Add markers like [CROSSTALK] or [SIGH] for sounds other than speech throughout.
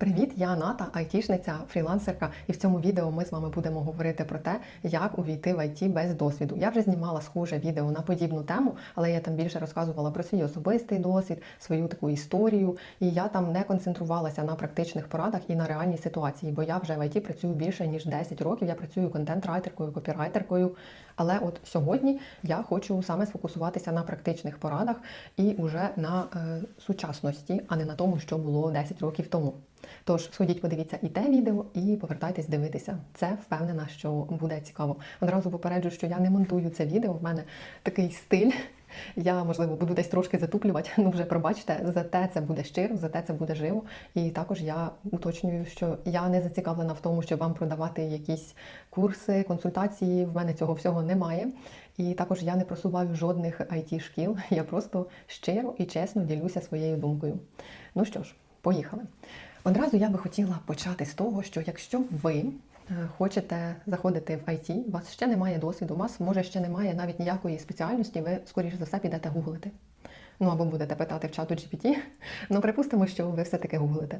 Привіт, я Ната, айтішниця, фрілансерка, і в цьому відео ми з вами будемо говорити про те, як увійти в ІТ без досвіду. Я вже знімала схоже відео на подібну тему, але я там більше розказувала про свій особистий досвід, свою таку історію, і я там не концентрувалася на практичних порадах і на реальній ситуації, бо я вже в ІТ працюю більше ніж 10 років. Я працюю контент-райтеркою, копірайтеркою. Але от сьогодні я хочу саме сфокусуватися на практичних порадах і уже на е, сучасності, а не на тому, що було 10 років тому. Тож сходіть, подивіться і те відео, і повертайтесь дивитися. Це впевнена, що буде цікаво. Одразу попереджу, що я не монтую це відео. В мене такий стиль. Я, можливо, буду десь трошки затуплювати, ну вже пробачте, зате це буде щиро, зате це буде живо. І також я уточнюю, що я не зацікавлена в тому, щоб вам продавати якісь курси, консультації. В мене цього всього немає. І також я не просуваю жодних it шкіл. Я просто щиро і чесно ділюся своєю думкою. Ну що ж, поїхали. Одразу я би хотіла почати з того, що якщо ви е, хочете заходити в IT, у вас ще немає досвіду, у вас може ще немає навіть ніякої спеціальності, ви скоріше за все підете гуглити. Ну або будете питати в чату GPT. Ну, припустимо, що ви все-таки гуглите.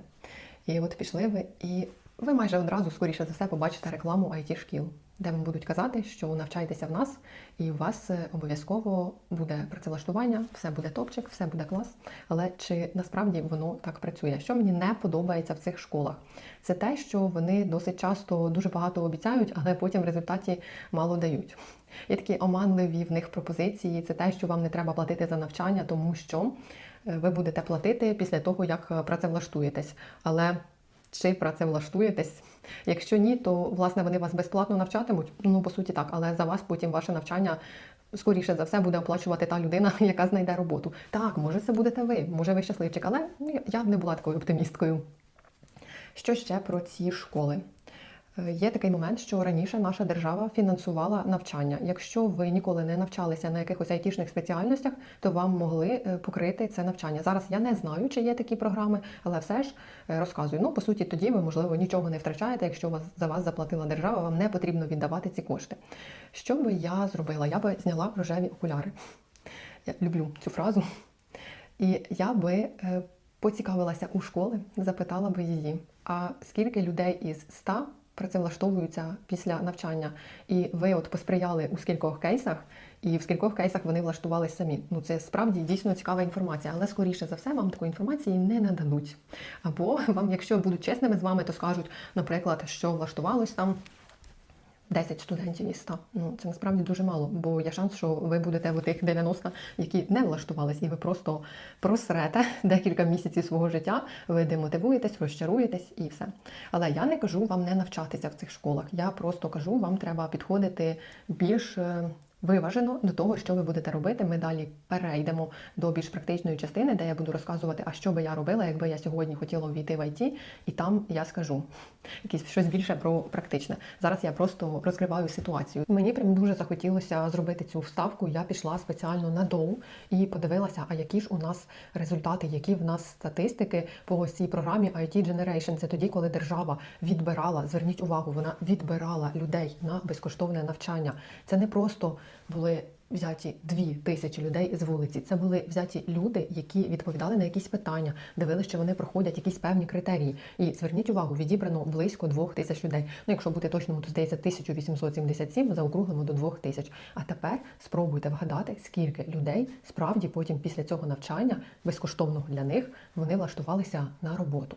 І от пішли ви, і ви майже одразу, скоріше за все, побачите рекламу it шкіл, де вам будуть казати, що навчайтеся в нас, і у вас е, обов'язково буде працевлаштування, все буде топчик, все буде клас. Але чи насправді воно так працює? Що мені не подобається в цих школах? Це те, що вони досить часто дуже багато обіцяють, але потім в результаті мало дають. Є такі оманливі в них пропозиції. Це те, що вам не треба платити за навчання, тому що е, ви будете платити після того, як е, працевлаштуєтесь. Але чи працевлаштуєтесь? Якщо ні, то власне вони вас безплатно навчатимуть. Ну по суті так, але за вас потім ваше навчання. Скоріше за все буде оплачувати та людина, [LAUGHS] яка знайде роботу. Так, може, це будете ви, може ви щасливчик, але ну, я б не була такою оптимісткою. Що ще про ці школи? Є такий момент, що раніше наша держава фінансувала навчання. Якщо ви ніколи не навчалися на якихось айтішних спеціальностях, то вам могли е, покрити це навчання. Зараз я не знаю, чи є такі програми, але все ж е, розказую. Ну, по суті, тоді ви, можливо, нічого не втрачаєте. Якщо вас за вас заплатила держава, вам не потрібно віддавати ці кошти. Що би я зробила? Я би зняла рожеві окуляри. Я люблю цю фразу. І я би е, поцікавилася у школи, запитала би її, а скільки людей із 100 працевлаштовуються після навчання, і ви от посприяли у скількох кейсах, і в скількох кейсах вони влаштувалися самі. Ну це справді дійсно цікава інформація, але скоріше за все вам такої інформації не нададуть. Або вам, якщо будуть чесними з вами, то скажуть, наприклад, що влаштувалось там. 10 студентів і 100. Ну це насправді дуже мало, бо є шанс, що ви будете в тих 90, які не влаштувались, і ви просто просрете [LAUGHS] декілька місяців свого життя, ви демотивуєтесь, розчаруєтесь і все. Але я не кажу вам не навчатися в цих школах. Я просто кажу, вам треба підходити більш. Виважено до того, що ви будете робити. Ми далі перейдемо до більш практичної частини, де я буду розказувати, а що би я робила, якби я сьогодні хотіла ввійти в ІТ, і там я скажу якісь щось більше про практичне. Зараз я просто розкриваю ситуацію. Мені прям дуже захотілося зробити цю вставку. Я пішла спеціально на доу і подивилася, а які ж у нас результати, які в нас статистики по цій програмі IT Generation. Це тоді, коли держава відбирала, зверніть увагу, вона відбирала людей на безкоштовне навчання. Це не просто були взяті дві тисячі людей з вулиці. Це були взяті люди, які відповідали на якісь питання, дивилися, що вони проходять якісь певні критерії. І зверніть увагу, відібрано близько двох тисяч людей. Ну, якщо бути точним, то здається 1877, заокруглимо до двох тисяч. А тепер спробуйте вгадати, скільки людей справді потім після цього навчання безкоштовного для них вони влаштувалися на роботу.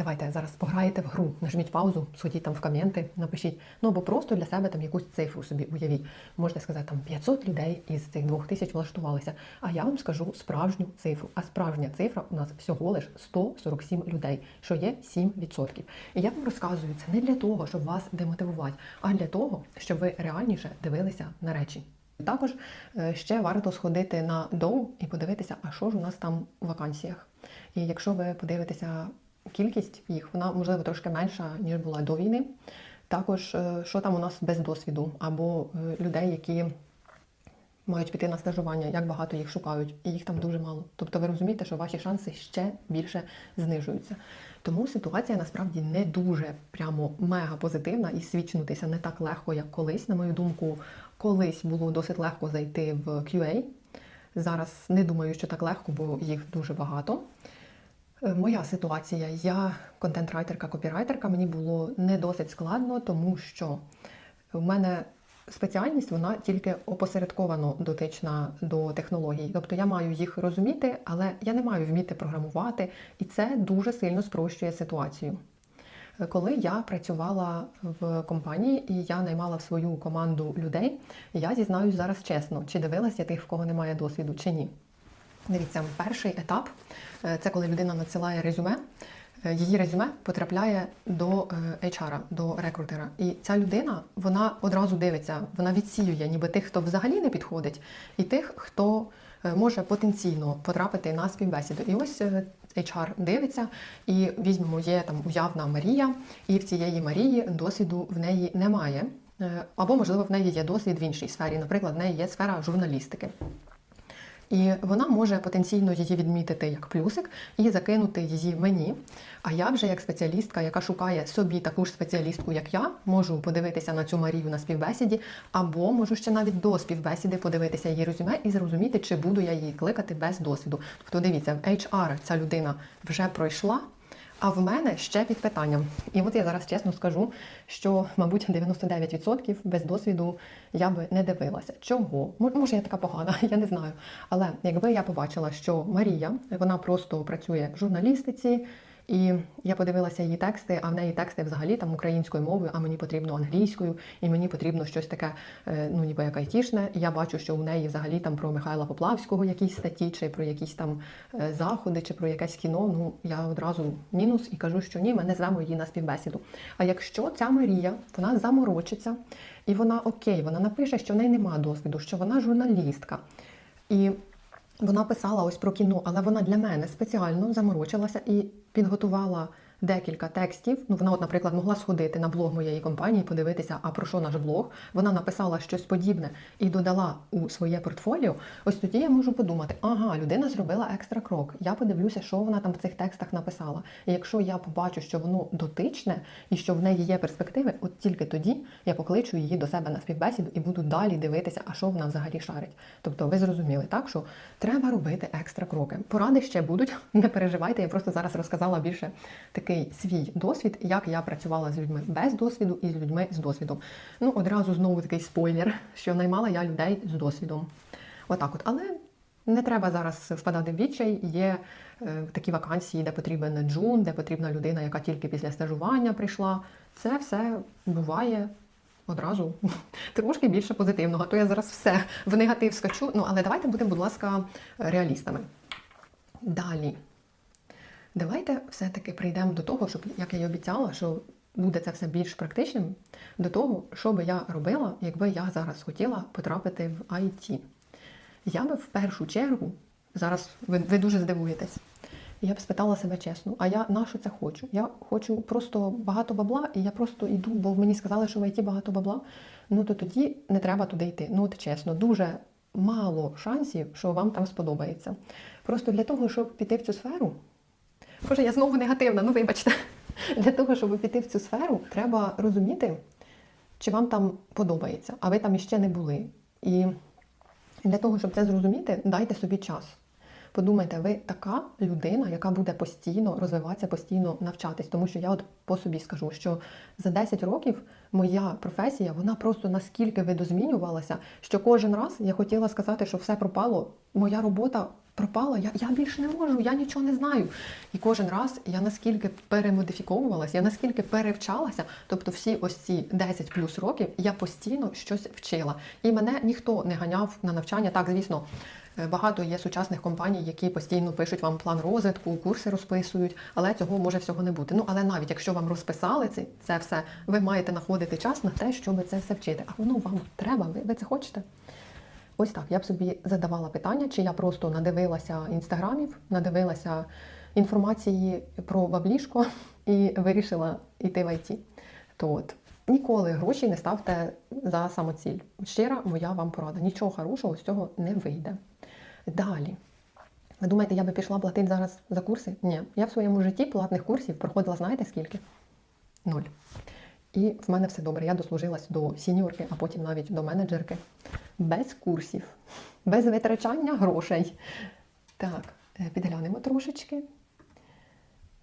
Давайте зараз пограєте в гру, нажміть паузу, сходіть там в коменти, напишіть. Ну або просто для себе там якусь цифру собі уявіть. Можете сказати, там 500 людей із цих двох тисяч влаштувалися. А я вам скажу справжню цифру. А справжня цифра у нас всього лиш 147 людей, що є 7%. І я вам розказую це не для того, щоб вас демотивувати, а для того, щоб ви реальніше дивилися на речі. Також е, ще варто сходити на доу і подивитися, а що ж у нас там у вакансіях. І якщо ви подивитеся кількість їх, вона можливо трошки менша, ніж була до війни. Також, е, що там у нас без досвіду, або е, людей, які мають піти на стажування, як багато їх шукають, і їх там дуже мало. Тобто ви розумієте, що ваші шанси ще більше знижуються. Тому ситуація насправді не дуже прямо мега позитивна і свідчнутися не так легко, як колись. На мою думку, колись було досить легко зайти в QA. Зараз не думаю, що так легко, бо їх дуже багато. Е, Моя ситуація, я контент-райтерка, копірайтерка, мені було не досить складно, тому що в мене спеціальність вона тільки опосередковано дотична до технологій. Тобто я маю їх розуміти, але я не маю вміти програмувати, і це дуже сильно спрощує ситуацію. Е, Коли я працювала в компанії і я наймала в свою команду людей, я зізнаюсь зараз чесно, чи дивилася я тих, в кого немає досвіду, чи ні. Дивіться, перший етап е, це коли людина надсилає резюме. Е, Її резюме потрапляє до е, HR, до рекрутера. І ця людина вона одразу дивиться, вона відсіює ніби тих, хто взагалі не підходить, і тих, хто може потенційно потрапити на співбесіду. І ось HR дивиться, і візьмемо, є там уявна Марія, і в цієї Марії досвіду в неї немає. Або, можливо, в неї є досвід в іншій сфері. Наприклад, в неї є сфера журналістики. І вона може потенційно її відмітити як плюсик і закинути її мені. А я вже як спеціалістка, яка шукає собі таку ж спеціалістку, як я, можу подивитися на цю Марію на співбесіді, або можу ще навіть до співбесіди подивитися її резюме і зрозуміти, чи буду я її кликати без досвіду. Тобто, дивіться, в HR ця людина вже пройшла. А в мене ще під питанням. І от я зараз чесно скажу, що, мабуть, 99% без досвіду я би не дивилася. Чого? Може, я така погана, [LAUGHS] я не знаю. Але якби я побачила, що Марія вона просто працює в журналістиці, і я подивилася її тексти, а в неї тексти взагалі там українською мовою, а мені потрібно англійською, і мені потрібно щось таке, е, ну ніби як айтішне. Я бачу, що у неї взагалі там про Михайла Поплавського якісь статті, чи про якісь там е, заходи, чи про якесь кіно. Ну я одразу мінус і кажу, що ні, ми не звемо її на співбесіду. А якщо ця Марія вона заморочиться, і вона окей, вона напише, що в неї нема досвіду, що вона журналістка. І вона писала ось про кіно, але вона для мене спеціально заморочилася і підготувала декілька текстів. Ну, вона, от, наприклад, могла сходити на блог моєї компанії, подивитися, а про що наш блог. Вона написала щось подібне і додала у своє портфоліо. Ось тоді я можу подумати, ага, людина зробила екстра крок. Я подивлюся, що вона там в цих текстах написала. І якщо я побачу, що воно дотичне і що в неї є перспективи, от тільки тоді я покличу її до себе на співбесіду і буду далі дивитися, а що вона взагалі шарить. Тобто, ви зрозуміли, так що треба робити екстра кроки. Поради ще будуть, [LAUGHS] не переживайте. Я просто зараз розказала більше такий свій досвід, як я працювала з людьми без досвіду і з людьми з досвідом. Ну, одразу знову такий спойлер, що наймала я людей з досвідом. Отак, от, але. Не треба зараз впадати в відчай. Є е, такі вакансії, де потрібен джун, де потрібна людина, яка тільки після стажування прийшла. Це все буває одразу [LAUGHS] трошки більше позитивного. То я зараз все в негатив скачу. Ну але давайте будемо, будь ласка, реалістами. Далі. Давайте все-таки прийдемо до того, щоб, як я й обіцяла, що буде це все більш практичним, до того, що би я робила, якби я зараз хотіла потрапити в IT. Я би в першу чергу, зараз ви, ви дуже здивуєтесь, я б спитала себе чесно, а я на що це хочу? Я хочу просто багато бабла, і я просто йду, бо мені сказали, що в ІТ багато бабла. Ну то тоді не треба туди йти. Ну от чесно, дуже мало шансів, що вам там сподобається. Просто для того, щоб піти в цю сферу, Боже, я знову негативна, ну вибачте. [LAUGHS] Для того, щоб піти в цю сферу, треба розуміти, чи вам там подобається, а ви там іще не були. І для того, щоб це зрозуміти, дайте собі час. Подумайте, ви така людина, яка буде постійно розвиватися, постійно навчатись. Тому що я от по собі скажу, що за 10 років моя професія вона просто наскільки видозмінювалася, що кожен раз я хотіла сказати, що все пропало. Моя робота пропала. Я, я більше не можу, я нічого не знаю. І кожен раз я наскільки перемодифіковувалася, я наскільки перевчалася. Тобто, всі ось ці 10 плюс років я постійно щось вчила. І мене ніхто не ганяв на навчання. Так, звісно. Е, Багато є сучасних компаній, які постійно пишуть вам план розвитку, курси розписують, але цього може всього не бути. Ну але навіть якщо вам розписали це, це все, ви маєте знаходити час на те, щоб це все вчити. А воно вам треба, ви, ви це хочете? Ось так. Я б собі задавала питання, чи я просто надивилася інстаграмів, надивилася інформації про баблішко і вирішила йти в ІТ. То от ніколи гроші не ставте за самоціль. Щира моя вам порада. Нічого хорошого з цього не вийде. Далі. Ви думаєте, я би пішла платити зараз за курси? Ні. Я в своєму житті платних курсів проходила, знаєте скільки? Нуль. І в мене все добре. Я дослужилась до сіньорки, а потім навіть до менеджерки. Без курсів, без витрачання грошей. Так, е, підглянемо трошечки.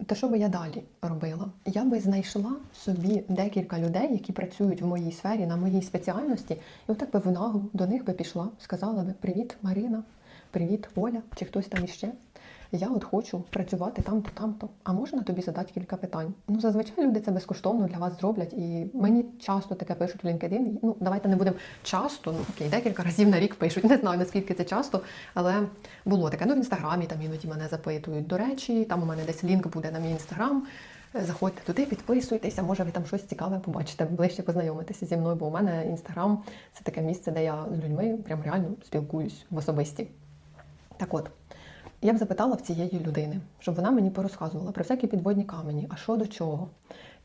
То що би я далі робила? Я би знайшла собі декілька людей, які працюють в моїй сфері, на моїй спеціальності, і отак би в наглу до них би пішла, сказала би Привіт, Марина, привіт, Оля, чи хтось там іще. Я от хочу працювати там-то, там-то. А можна тобі задати кілька питань? Ну, зазвичай люди це безкоштовно для вас зроблять. І мені часто таке пишуть в LinkedIn. Ну, давайте не будемо часто, ну окей, декілька разів на рік пишуть. Не знаю наскільки це часто, але було таке. Ну, в інстаграмі там іноді мене запитують. До речі, там у мене десь лінк буде на мій інстаграм. Заходьте туди, підписуйтеся, може ви там щось цікаве побачите, ближче познайомитися зі мною, бо у мене інстаграм це таке місце, де я з людьми прям реально спілкуюсь в особисті. Так от, я б запитала в цієї людини, щоб вона мені порозказувала про всякі підводні камені, а що до чого.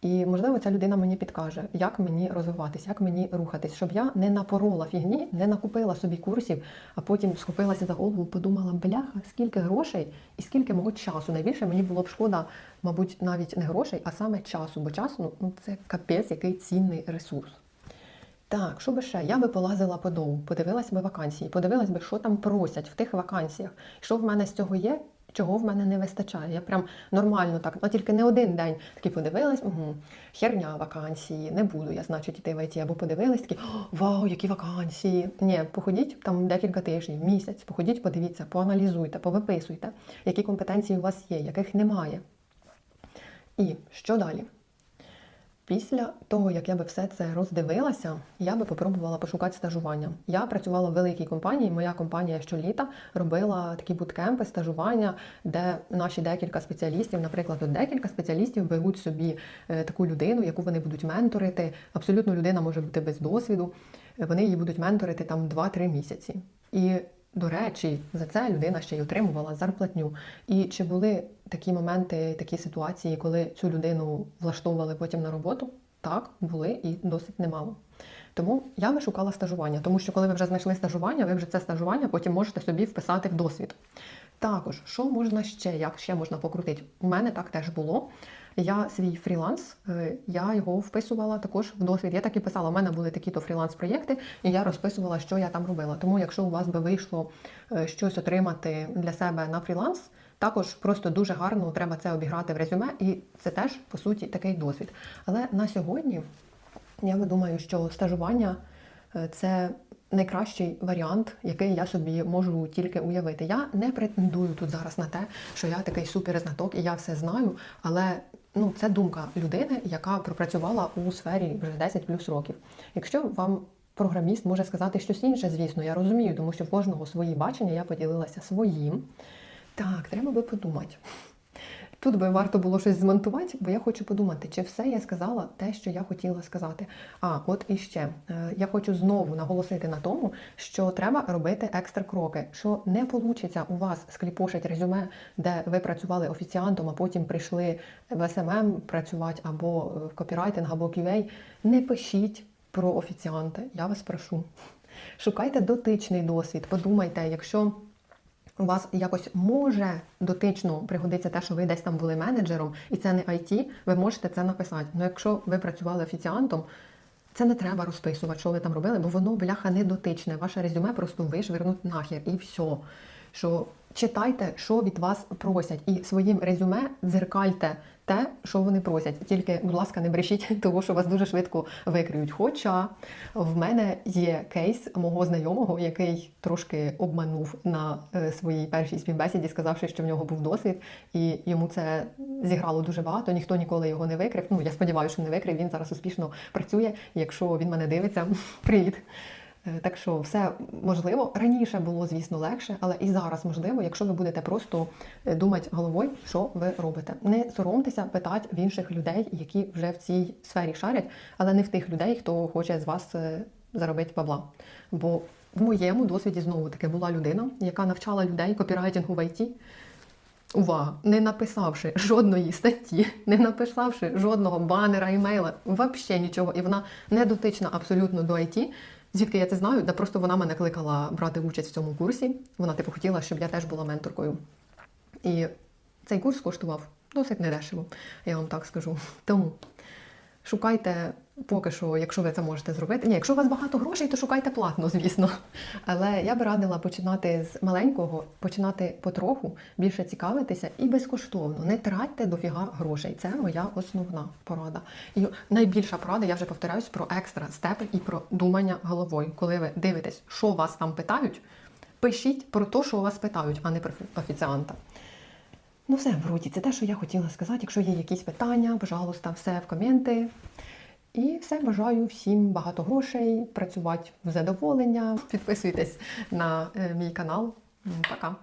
І можливо, ця людина мені підкаже, як мені розвиватись, як мені рухатись, щоб я не напорола фігні, не накупила собі курсів, а потім схопилася за голову, подумала, бляха, скільки грошей і скільки мого часу. Найбільше мені було б шкода, мабуть, навіть не грошей, а саме часу, бо час ну, ну, це капець, який цінний ресурс. Так, що би ще? Я би полазила по дову, подивилась би вакансії, подивилась би, що там просять в тих вакансіях, що в мене з цього є, чого в мене не вистачає. Я прям нормально так, ну тільки не один день такі подивилась, угу, херня вакансії, не буду я, значить, іти в ІТ, або подивилась такі, вау, які вакансії. Ні, походіть там декілька тижнів, місяць, походіть, подивіться, поаналізуйте, повиписуйте, які компетенції у вас є, яких немає. І що далі? Після того, як я би все це роздивилася, я би попробувала пошукати стажування. Я працювала в великій компанії. Моя компанія щоліта робила такі буткемпи, стажування, де наші декілька спеціалістів, наприклад, от декілька спеціалістів беруть собі е, таку людину, яку вони будуть менторити. Абсолютно людина може бути без досвіду. Вони її будуть менторити там 2-3 місяці. І до речі, за це людина ще й отримувала зарплатню. І чи були такі моменти, такі ситуації, коли цю людину влаштовували потім на роботу? Так, були і досить немало. Тому я би шукала стажування, тому що коли ви вже знайшли стажування, ви вже це стажування потім можете собі вписати в досвід. Також, що можна ще, як ще можна покрутити? У мене так теж було. Я свій фріланс, е, я його вписувала також в досвід. Я так і писала, у мене були такі-то фріланс-проєкти, і я розписувала, що я там робила. Тому, якщо у вас би вийшло е, щось отримати для себе на фріланс, також просто дуже гарно треба це обіграти в резюме, і це теж по суті такий досвід. Але на сьогодні я думаю, що стажування е, це найкращий варіант, який я собі можу тільки уявити. Я не претендую тут зараз на те, що я такий суперзнаток і я все знаю, але ну це думка людини, яка пропрацювала у сфері вже 10 плюс років. Якщо вам програміст може сказати щось інше, звісно, я розумію, тому що в кожного свої бачення, я поділилася своїм. Так, треба би подумати. Тут би варто було щось змонтувати, бо я хочу подумати, чи все я сказала те, що я хотіла сказати. А от і ще е, я хочу знову наголосити на тому, що треба робити екстра кроки, що не вийде у вас скліпошить резюме, де ви працювали офіціантом, а потім прийшли в СММ працювати або в копірайтинг, або QA. Не пишіть про офіціанта, я вас прошу. Шукайте дотичний досвід, подумайте, якщо у вас якось може дотично пригодиться те, що ви десь там були менеджером, і це не IT, ви можете це написати. Ну якщо ви працювали офіціантом, це не треба розписувати, що ви там робили, бо воно бляха не дотичне. Ваше резюме просто вишвернуть нахер і все. Що читайте, що від вас просять, і своїм резюме дзеркальте те, що вони просять. Тільки, будь ласка, не брешіть, [LAUGHS] тому що вас дуже швидко викриють. Хоча в мене є кейс мого знайомого, який трошки обманув на е, своїй першій співбесіді, сказавши, що в нього був досвід, і йому це зіграло дуже багато. Ніхто ніколи його не викрив. Ну я сподіваюся, що не викрив. Він зараз успішно працює. Якщо він мене дивиться, [LAUGHS] привіт. Е, Так що все можливо. Раніше було, звісно, легше, але і зараз можливо, якщо ви будете просто е, думати головою, що ви робите. Не соромтеся питати в інших людей, які вже в цій сфері шарять, але не в тих людей, хто хоче з вас е, заробити бабла. Бо в моєму досвіді знову таки була людина, яка навчала людей копірайтингу в IT. Увага, не написавши жодної статті, не написавши жодного банера, імейла, взагалі нічого, і вона не дотична абсолютно до IT. Звідки я це знаю? Да просто вона мене кликала брати участь в цьому курсі. Вона типу хотіла, щоб я теж була менторкою. І цей курс коштував досить недешево, я вам так скажу. Тому Шукайте поки що, якщо ви це можете зробити. Ні, якщо у вас багато грошей, то шукайте платно, звісно. Але я би радила починати з маленького, починати потроху, більше цікавитися і безкоштовно. Не тратьте дофіга грошей. Це моя основна порада. І найбільша порада, я вже повторяюсь, про екстра степи і про думання головою. Коли ви дивитесь, що вас там питають, пишіть про те, що вас питають, а не про офіціанта. Ну, все, вроді, це те, що я хотіла сказати. Якщо є якісь питання, пожалуйста, все в коменти. І все, бажаю всім багато грошей, працювати в задоволення. Підписуйтесь на е, мій канал. Пока!